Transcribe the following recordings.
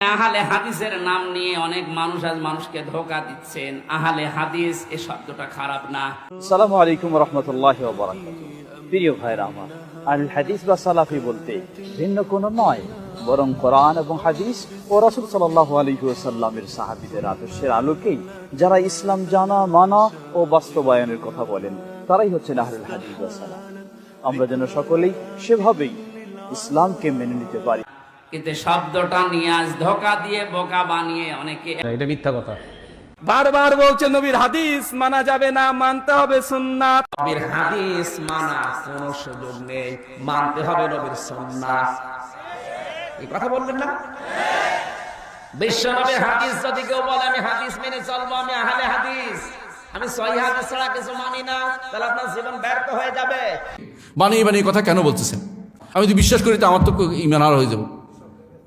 আহালে হাদিসের নাম নিয়ে অনেক মানুষ আজ মানুষকে ধোকা দিচ্ছেন। আহালে হাদিস, এ শব্দটা খারাপ না। সালামু আলাইকুম রহমতুল্লাহ প্রিয় ভাইরা আমার, আল হাদিস বা সালাফি বলতে ভিন্ন কোনো নয়, বরং কোরআন এবং হাদিস ও রাসুল সাল্লাহ আলহিউসাল্লামের সাহাবিদের আদর্শের আলোকেই যারা ইসলাম জানা, মানা ও বাস্তবায়নের কথা বলেন, তারাই হচ্ছেন আহরুল হাদিস বা সালাফ। আমরা যেন সকলেই সেভাবেই ইসলামকে মেনে নিতে পারি। কিন্তু শব্দটা নিয়ে আজ ধোকা দিয়ে বোকা বানিয়ে অনেকে এটা মিথ্যা কথা। বারবার বলছে নবীর হাদিস মানা যাবে না মানতে হবে সুন্নাত। নবীর হাদিস মানা কোনো সুযোগ নেই মানতে হবে নবীর সুন্নাহ এই কথা বললেন না? বিশ্ব নবীর হাদিস যদি কেউ বলে আমি হাদিস মেনে চলবো আমি আহলে হাদিস আমি সহি হাদিস ছাড়া কিছু মানি না তাহলে আপনার জীবন ব্যর্থ হয়ে যাবে। বানিয়ে বানিয়ে কথা কেন বলতেছেন? আমি যদি বিশ্বাস করি তো আমার তো ইমান আর হয়ে যাব।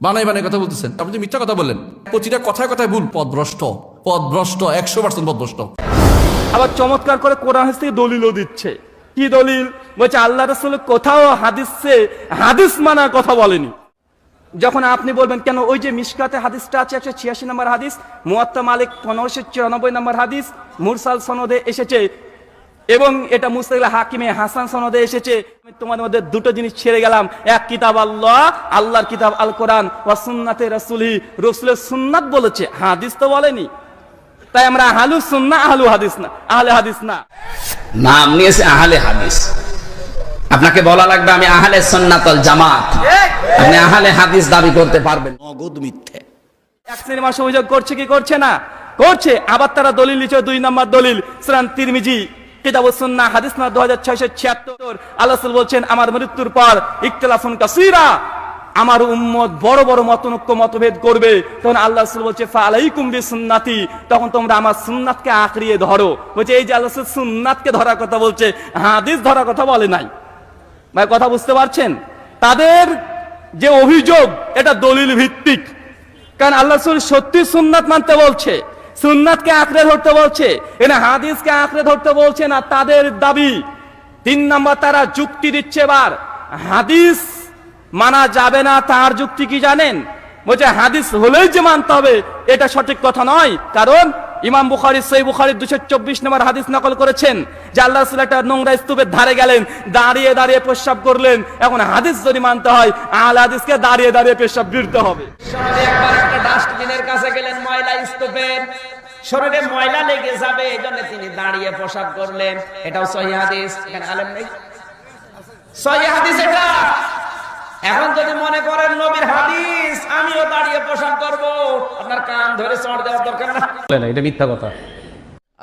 বানাই বানাই কথা বলতেছেন। আপনি তো মিথ্যা কথা বললেন, প্রতিটা কথায় কথায় ভুল। পদভ্রষ্ট পদভ্রষ্ট, একশো পার্সেন্ট পদভ্রষ্ট। আবার চমৎকার করে কোরআন হাদিস থেকে দলিলও দিচ্ছে। কি দলিল? বলছে, আল্লাহ রসুল কোথাও হাদিসে হাদিস মানার কথা বলেনি। যখন আপনি বলবেন, কেন ওই যে মিসকাতে হাদিসটা আছে, একশো ছিয়াশি নম্বর হাদিস, মুয়াত্তা মালিক পনেরোশো চুরানব্বই নম্বর হাদিস, মুরসাল সনদে এসেছে এবং এটা মুস্তাকিল হাকিমে হাসান সনদে এসেছে। আমি তোমাদের মধ্যে দুটো জিনিস ছেড়ে গেলাম। এক কিতাব আল্লাহ আল্লাহর কিতাব আল কোরআন ওয়া সুন্নাতে রাসূলি। রাসূলের সুন্নাত বলেছে হাদিস তো বলেনি। তাই আমরা আহলু সুন্না আহলু হাদিস না আহলে হাদিস না। নাম নিয়েছে আহলে হাদিস। আপনাকে বলা লাগবে আমি আহলে সন্নাতল জামাত। আপনি আহলে হাদিস দাবি করতে পারবেন। নগদ মিথ্যে। এক শ্রেণি মাসে অভিযোগ করছে কি করছে না? করছে। আবার তারা দলিল লিখে দুই নম্বর দলিল সুরান তিরমিজি। হাদিস না 2676 আল্লাহ রাসূল বলছেন, আমার মৃত্যুর পর আমার বড় বড় মতভেদ করবে। তখন বলছে তখন তোমরা আমার সুন্নাতকে আঁকড়িয়ে ধরো। বলছে, এই যে ধরার কথা বলছে, হাদিস ধরার কথা বলে নাই। কথা বুঝতে পারছেন? তাদের যে অভিযোগ, এটা দলিল ভিত্তিক। কারণ আল্লাহ সত্যি সুন্নাত মানতে বলছে। সুন্নাতকে আঁকড়ে ধরতে বলছে, এনে হাদিসকে আঁকড়ে ধরতে বলছে না, তাদের দাবি। তিন নম্বর তারা যুক্তি দিচ্ছে এবার, হাদিস মানা যাবে না, তার যুক্তি কি জানেন? বলছে, হাদিস হলেই যে মানতে হবে, এটা সঠিক কথা নয়, কারণ ইমাম বুখারি সই বুখারি দুশো চব্বিশ নম্বর হাদিস নকল করেছেন, যে আল্লাহ একটা নোংরা স্তূপের ধারে গেলেন, দাঁড়িয়ে দাঁড়িয়ে পেশাব করলেন। এখন হাদিস যদি মানতে হয়, আল হাদিসকে দাঁড়িয়ে দাঁড়িয়ে পেশাব ফিরতে হবে। একবার একটা ডাস্টবিনের কাছে গেলেন ময়লা স্তূপের। শরীরে ময়লা লেগে যাবে এই জন্য তিনি দাঁড়িয়ে পোশাক করলেন। এটাও সহি হাদিস। এখানে আলেম নেই? সহি হাদিস এটা। এখন যদি মনে করেন নবীর হাদিস আমিও দাঁড়িয়ে পোশাক করব আপনার কান ধরে চড় দেওয়ার দরকার না। বলেন, এটা মিথ্যা কথা।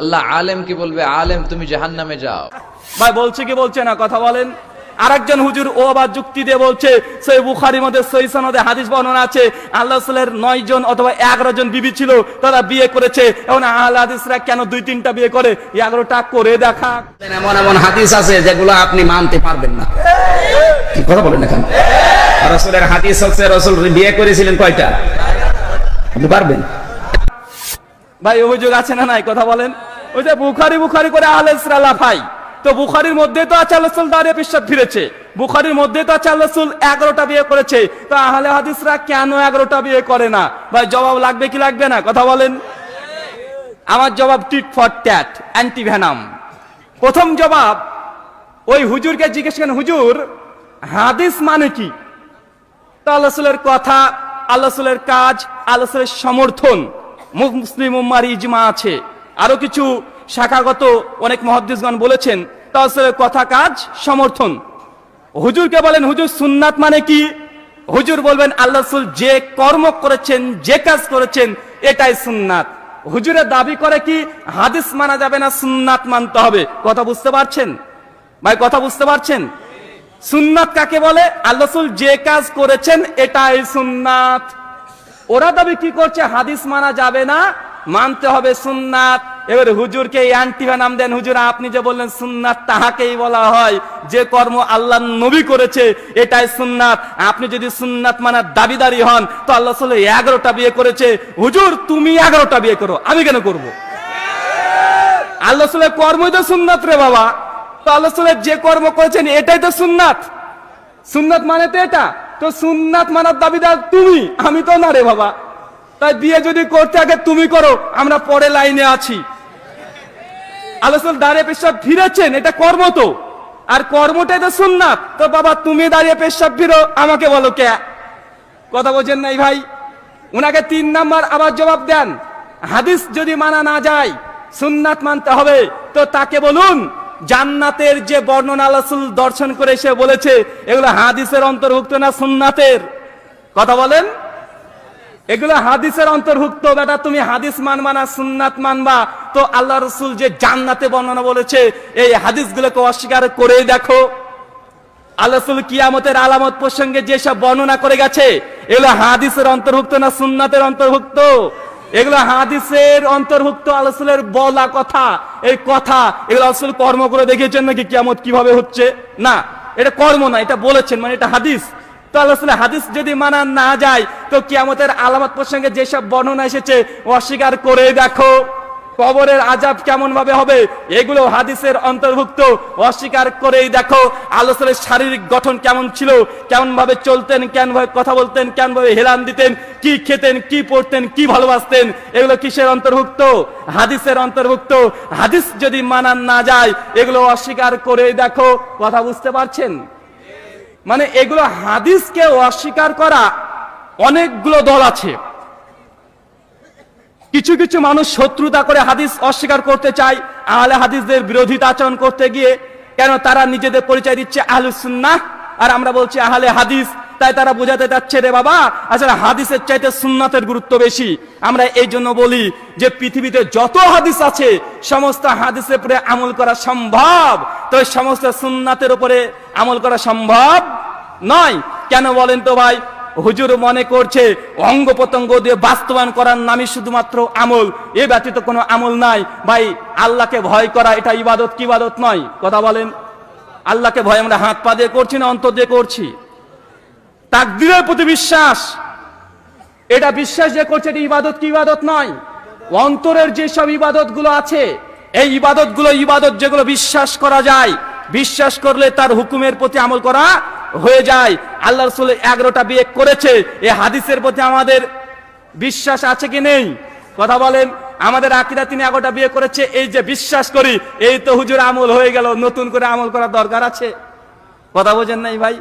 আল্লাহ আলেমকে বলবে? আলেম তুমি জাহান্নামে যাও। ভাই বলছে কি বলছে না? কথা বলেন। আরেকজন হুজুর ও আবার যুক্তি দিয়ে বলছে সেই বুখারির মধ্যে সই সনদে হাদিস বর্ণনা আছে আল্লাহ রসুলের নয় জন অথবা এগারো জন বিবি ছিল তারা বিয়ে করেছে। এখন আহল হাদিসরা কেন দুই তিনটা বিয়ে করে? এগারোটা করে দেখা। এমন এমন হাদিস আছে যেগুলো আপনি মানতে পারবেন না। কি কথা বলেন এখন? রসুলের হাদিস হচ্ছে রসুল বিয়ে করেছিলেন কয়টা? আপনি পারবেন? ভাই, অভিযোগ আছে না নাই? কথা বলেন। ওই যে বুখারি বুখারি করে আহলেসরা লাফাই। তো বুখারির মধ্যে তো আছে আল্লাহ দাঁড়িয়ে পিসাব ফিরেছে। বুখারির মধ্যে তো আছে আল্লাহ এগারোটা বিয়ে করেছে। তো আহলে হাদিসরা কেন এগারোটা বিয়ে করে না? ভাই, জবাব লাগবে কি লাগবে না? কথা বলেন। আমার জবাব tit for tat anti venom প্রথম জবাব, ওই হুজুরকে জিজ্ঞেস করেন, হুজুর, হাদিস মানে কি? তো আল্লাহ রসুলের কথা, আল্লাহ রসুলের কাজ, আল্লাহ রসুলের সমর্থন মুসলিম উম্মার ইজমা আছে। আরও কিছু শাখাগত অনেক মহাদ্দিসগণ বলেছেন, তা কথা, কাজ, সমর্থন। হুজুরকে বলেন, হুজুর, সুন্নাত মানে কি? হুজুর বলবেন, আল্লাহ যে কর্ম করেছেন, যে কাজ করেছেন, এটাই সুন্নাত। হুজুরের দাবি করে কি, হাদিস মানা যাবে না, সুন্নাত মানতে হবে। কথা বুঝতে পারছেন? ভাই, কথা বুঝতে পারছেন? সুন্নাত কাকে বলে? আল্লাহ রসুল যে কাজ করেছেন এটাই সুন্নাত। ওরা দাবি কি করছে? হাদিস মানা যাবে না, মানতে হবে সুন্নাত। এবার হুজুরকে অ্যান্টিভা নাম দেন। হুজুর, আপনি যে বললেন সুন্নাত, তাহাকেই বলা হয়। যে কর্ম আল্লাহ নবী করেছে, এটাই সুন্নাত। আপনি যদি সুন্নাত মানার দাবিদারি হন, তো আল্লাহ সাল্লাহ এগারোটা বিয়ে করেছে। হুজুর, তুমি এগারোটা বিয়ে করো, আমি কেন করব? আল্লাহ সাল্লাহ কর্মই তো সুন্নাত রে বাবা। তো আল্লাহ যে কর্ম করেছেন, এটাই তো সুন্নাত। সুন্নাত মানে তো এটা। তো সুন্নাত মানার দাবিদার তুমি, আমি তো না রে বাবা। তাই বিয়ে যদি করতে আগে তুমি করো, আমরা পরে লাইনে আছি। আলোচনা দাঁড়িয়ে পেশাব ফিরেছেন, এটা কর্ম তো। আর কর্মটাই তো সুন্নাত। তো বাবা, তুমি দাঁড়িয়ে পেশাব ফিরো, আমাকে বলো কে? কথা বলছেন নাই ভাই? উনাকে তিন নাম্বার আবার জবাব দেন। হাদিস যদি মানা না যায়, সুন্নাত মানতে হবে। তো তাকে বলুন জান্নাতের যে বর্ণনা রাসূল দর্শন করে সে বলেছে, এগুলো হাদিসের অন্তর্ভুক্ত না সুন্নাতের? কথা বলেন। এগুলো হাদিসের অন্তর্ভুক্ত, বেটা তুমি হাদিস মানবা না সুন্নাত মানবা? তো আল্লাহ রসুল যে জান্নাতে বর্ণনা বলেছে, এই হাদিসগুলোকে অস্বীকার করে দেখো। আল্লাহ কিয়ামতের আলামত প্রসঙ্গে যেসব বর্ণনা করে গেছে, এগুলো হাদিসের অন্তর্ভুক্ত না সুন্নাতের অন্তর্ভুক্ত? এগুলো হাদিসের অন্তর্ভুক্ত আলসলের বলা কথা। এই কথা এগুলো আসলে কর্ম করে দেখিয়েছেন নাকি কিয়ামত কীভাবে হচ্ছে? না, এটা কর্ম না, এটা বলেছেন মানে এটা হাদিস। তো হাদিস যদি মানা না যায়, তো কিয়ামতের আলামত প্রসঙ্গে যেসব বর্ণনা এসেছে, অস্বীকার করে দেখো। কবরের আজাব কেমন ভাবে হবে, এগুলো হাদিসের অন্তর্ভুক্ত। অস্বীকার করেই দেখো, আলোচনার শারীরিক গঠন কেমন ছিল কেমন ভাবে চলতেন কেমন ভাবে কথা বলতেন কেমন ভাবে হেলান দিতেন, কি খেতেন, কি পড়তেন, কি ভালোবাসতেন, এগুলো কিসের অন্তর্ভুক্ত? হাদিসের অন্তর্ভুক্ত। হাদিস যদি মানান না যায়, এগুলো অস্বীকার করেই দেখো, কথা বুঝতে পারছেন? মানে এগুলো হাদিসকে অস্বীকার করা, অনেকগুলো দল আছে। কিছু কিছু মানুষ শত্রুতা করে হাদিস অস্বীকার করতে চায়, আহলে হাদিসদের বিরোধিতা আচরণ করতে গিয়ে, কেন তারা নিজেদের পরিচয় দিচ্ছে আহলে সুন্নাহ? আর আমরা বলছি আহলে হাদিস, তাই তারা বোঝাতে চাচ্ছে রে বাবা, আসলে হাদিসের চাইতে সুন্নাতের গুরুত্ব বেশি। আমরা এই জন্য বলি যে পৃথিবীতে যত হাদিস আছে, সমস্ত হাদিসের উপরে আমল করা সম্ভব। তো সমস্ত সুন্নাতের উপরে আমল করা সম্ভব নয়। কেন বলেন তো ভাই? হুজুর মনে করছে, অঙ্গ প্রত্যঙ্গ দিয়ে বাস্তবায়ন করার নামই শুধুমাত্র আমল। এ ব্যতীত কোনো আমল নাই। ভাই, আল্লাহকে ভয় করা, এটা ইবাদত কি ইবাদত নয়? কথা বলেন। আল্লাহকে ভয় আমরা হাত পা দিয়ে করছি না, অন্তর দিয়ে করছি? তাকদিরের প্রতি বিশ্বাস। এটা বিশ্বাস যে করছে, এটা ইবাদত কি ইবাদত নয়? অন্তরের যেসব ইবাদতগুলো আছে, এই ইবাদতগুলো ইবাদত যেগুলো বিশ্বাস করা যায়, বিশ্বাস করলে তার হুকুমের প্রতি আমল করা হয়ে যায়। আল্লাহ রসুল এগারোটা বিয়ে করেছে। এ হাদিসের প্রতি আমাদের বিশ্বাস আছে কি নেই? কথা বলেন, আমাদের আকিরা তিনি এগারোটা বিয়ে করেছে। এই যে বিশ্বাস করি, এই তো হুজুর আমল হয়ে গেল, নতুন করে আমল করার দরকার আছে। কথা বোঝেন নাই ভাই?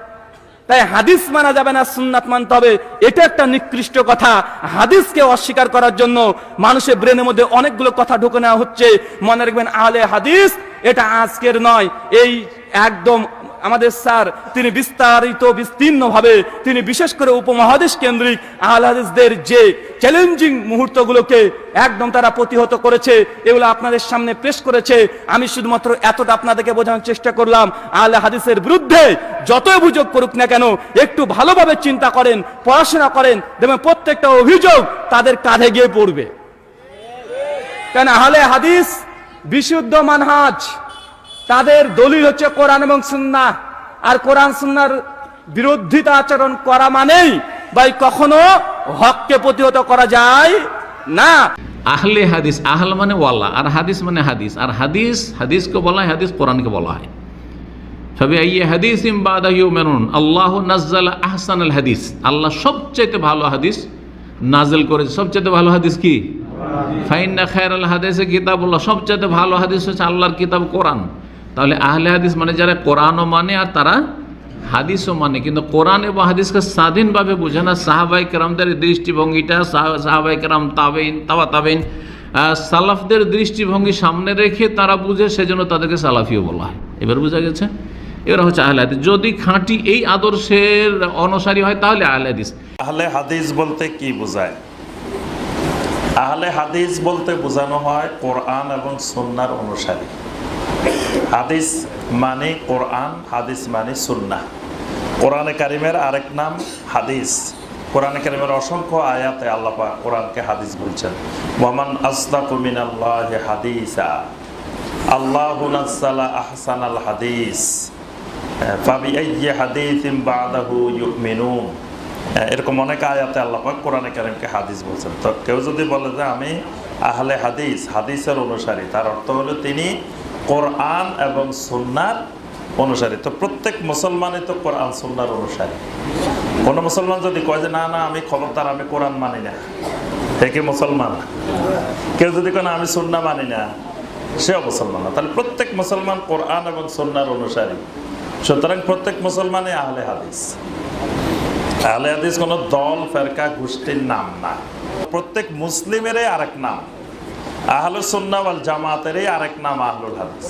তাই হাদিস মানা যাবে না, সুন্নাত মানতে হবে। এটা একটা নিকৃষ্ট কথা। হাদিসকে অস্বীকার করার জন্য মানুষের ব্রেনের মধ্যে অনেকগুলো কথা ঢুকে নেওয়া হচ্ছে। মনে রাখবেন, আহলে হাদিস, এটা আজকের নয়। এই একদম আমাদের স্যার, তিনি বিস্তারিত বিস্তীর্ণ ভাবে তিনি বিশেষ করে উপমহাদেশ কেন্দ্রিক আহলহাদিসদের যে চ্যালেঞ্জিং মুহূর্তগুলোকে একদম তারা প্রতিহত করেছে, এগুলো আপনাদের সামনে পেশ করেছে। আমি শুধুমাত্র এতটা আপনাদেরকে বোঝানোর চেষ্টা করলাম, আহলে হাদিসের বিরুদ্ধে যত অভিযোগ করুক না কেন, একটু ভালোভাবে চিন্তা করেন, পড়াশোনা করেন, দেখবেন প্রত্যেকটা অভিযোগ তাদের কাঁধে গিয়ে পড়বে। কেন আহলে হাদিস বিশুদ্ধ মানহাজ। তাদের দলিল হচ্ছে কোরআন এবং সুন্নাহ আর কোরআন সুন্নার বিরোধিতা আচরণ করা মানেই ভাই কখনো হককে প্রতিহত করা যায় না। আহলে হাদিস, আহল মানে ওয়াল্লা, আর হাদিস মানে হাদিস। আর হাদিস, হাদিসকে বলা হয়, হাদিস কোরআনকে বলা হয়। সবে এই হাদিস ইমবাদাহিউ মেনুন আল্লাহ নাজ্জাল আহসান আল হাদিস। আল্লাহ সবচেয়ে ভালো হাদিস নাজেল করেছে। সবচেয়ে ভালো হাদিস কি? ফাইন্না খায়ের আল হাদিসে কিতাবুল্লাহ। সবচেয়ে ভালো হাদিস হচ্ছে আল্লাহর কিতাব কোরআন। তাহলে আহলে হাদিস মানে যারা কোরআনও মানে আর তারা হাদিসও মানে। কিন্তু কোরআন এবং হাদিসকে স্বাধীনভাবে বোঝে না। সাহাবাই কেরামদের দৃষ্টিভঙ্গিটা সাহা- সাহাবাই কেরাম তাবেইন তাবা তাবেইন সালাফদের দৃষ্টিভঙ্গি সামনে রেখে তারা বুঝে, সেজন্য তাদেরকে সালাফিও বলা হয়। এবার বোঝা গেছে? এরা হচ্ছে আহলে হাদিস। যদি খাঁটি এই আদর্শের অনুসারী হয়, তাহলে আহলে হাদিস। আহলে হাদিস বলতে কি বোঝায়? আহলে হাদিস বলতে বোঝানো হয় কোরআন এবং সুন্নার অনুসারী। হাদিস মানে কোরআন, হাদিস মানে সুন্নাহ। কোরআনে কারিমের আরেক নাম হাদিস। কোরআনে কারিমের অসংখ্য আয়াতে আল্লাহ পাক কোরআনকে হাদিস বলছেন। ওয়ামান আসদাকু মিনাল্লাহি হাদিসা। আল্লাহু নাজ্জালা আহসানাল হাদিস। এরকম অনেক আয়াতে আল্লাহ পাক কোরআনে কারিমকে হাদিস বলছেন। তো কেউ যদি বলে যে আমি আহলে হাদিস, হাদিসের অনুসারী, তার অর্থ হলো তিনি কোরআন এবং সুন্নার অনুসারী। তো প্রত্যেক মুসলমানই তো কোরআন, সুন্নার অনুসারী। কোনো মুসলমান যদি কয় যে, না না, আমি খবরদার আমি কোরআন মানি না। এ কি মুসলমান? কেউ যদি কোনো আমি সুন্না মানি না, সেও মুসলমান না। তাহলে প্রত্যেক মুসলমান কোরআন এবং সন্ন্যার অনুসারী। সুতরাং প্রত্যেক মুসলমানই আহলে হাদিস। আহলে হাদিস কোনো দল, ফেরকা, গোষ্ঠীর নাম না। প্রত্যেক মুসলিমেরই আরেক নাম। আহলুস সুন্নাহ ওয়াল জামাতেরই আরেক নাম আহলুল হাদিস।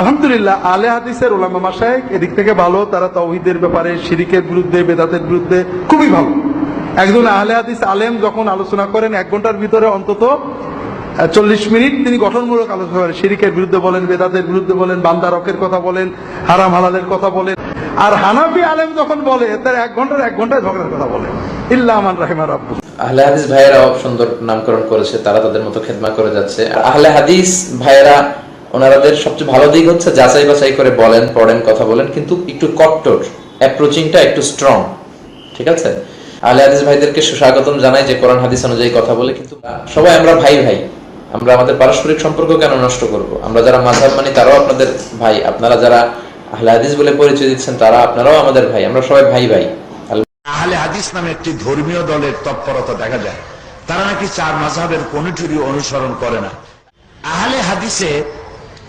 আলহামদুলিল্লাহ আলে হাদিসের ওলামা মাসায়েক এদিক থেকে ভালো, তারা তৌহিদের ব্যাপারে, শিরিকের বিরুদ্ধে, বেদাতের বিরুদ্ধে খুবই ভালো। একজন আহলে হাদিস আলেম যখন আলোচনা করেন, এক ঘণ্টার ভিতরে অন্তত চল্লিশ মিনিট তিনি গঠনমূলক আলোচনা করেন। শিরিকের বিরুদ্ধে বলেন, বেদাতের বিরুদ্ধে বলেন বান্দারকের কথা বলেন, হারাম হালালের কথা বলেন। আর হানাফি আলেম যখন বলে, তার এক ঘণ্টার এক ঘন্টায় ঝগড়ার কথা বলে। ইল্লা আমান রাহিমা আহলে হাদিস সুন্দর নামকরণ করেছে, তারা তাদের মতো খেদমা করে যাচ্ছে। আহলে হাদিস ভাইয়েরা ওনাদের সবচেয়ে ভালো দিক হচ্ছে যাচাই বাছাই করে বলেন, পড়েন, কথা বলেন, কিন্তু একটু কট্টর, অ্যাপ্রোচিংটা একটু স্ট্রং ঠিক আছে? আহলে হাদিস ভাইদেরকে সুস্বাগতম জানাই যে কোরআন, হাদিস অনুযায়ী কথা বলে, কিন্তু সবাই আমরা ভাই ভাই। আমরা আমাদের পারস্পরিক সম্পর্ক কেন নষ্ট করব? আমরা যারা মাঝাব মানি, তারাও আপনাদের ভাই। আপনারা যারা আহলে হাদিস বলে পরিচয় দিচ্ছেন, তারা আপনারাও আমাদের ভাই, আমরা সবাই ভাই ভাই। আহলে হাদিস নামে একটি ধর্মীয় দলের তৎপরতা দেখা যায়। তারা নাকি চার মাঝহের কোনটিরই অনুসরণ করে না। আহলে হাদিসে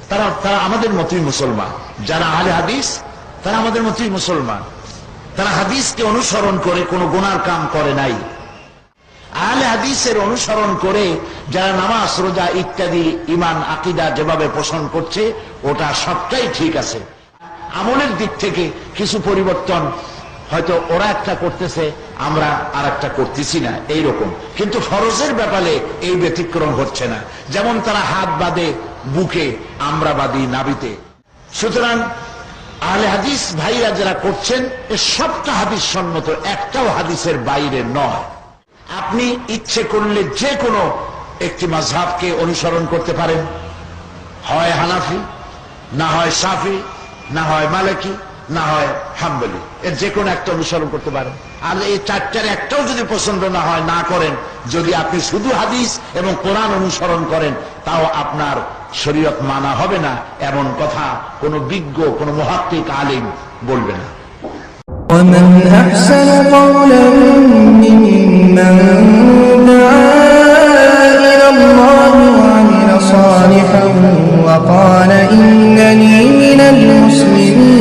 তারা তারা আমাদের মতোই মুসলমান। যারা আহলে হাদিস, তারা আমাদের মতোই মুসলমান। তারা হাদিসকে অনুসরণ করে কোনো গুনার কাম করে নাই। আহলে হাদিসের অনুসরণ করে যারা নামাজ, রোজা ইত্যাদি ইমান আকিদা যেভাবে পোষণ করছে, ওটা সবটাই ঠিক আছে। আমলের দিক থেকে কিছু পরিবর্তন হয়তো ওরা একটা করতেছে, আমরা আর একটা করতেছি না, এইরকম। কিন্তু ফরজের ব্যাপারে এই ব্যতিক্রম হচ্ছে না। যেমন তারা হাত বাঁধে বুকে, আমরা বাঁধি নাবিতে সুতরাং আহলে হাদিস ভাইরা যারা করছেন, এ সবটা হাদিস সম্মত, একটাও হাদিসের বাইরে নয়। আপনি ইচ্ছে করলে যে কোনো একটি মাঝহাবকে অনুসরণ করতে পারেন। হয় হানাফি, না হয় সাফি না হয় মালিকি, না হয় হাম্বলি। এর যে কোনো একটা অনুসরণ করতে পারেন। আর এই চারটার একটাও যদি পছন্দ না হয়, না করেন, যদি আপনি শুধু হাদিস এবং কোরআন অনুসরণ করেন, তাও আপনার শরীয়ত মানা হবে না, এমন কথা কোনো বিজ্ঞ, কোনো মহাত্মিক আলিম বলবে না। وقال إنني المسلمين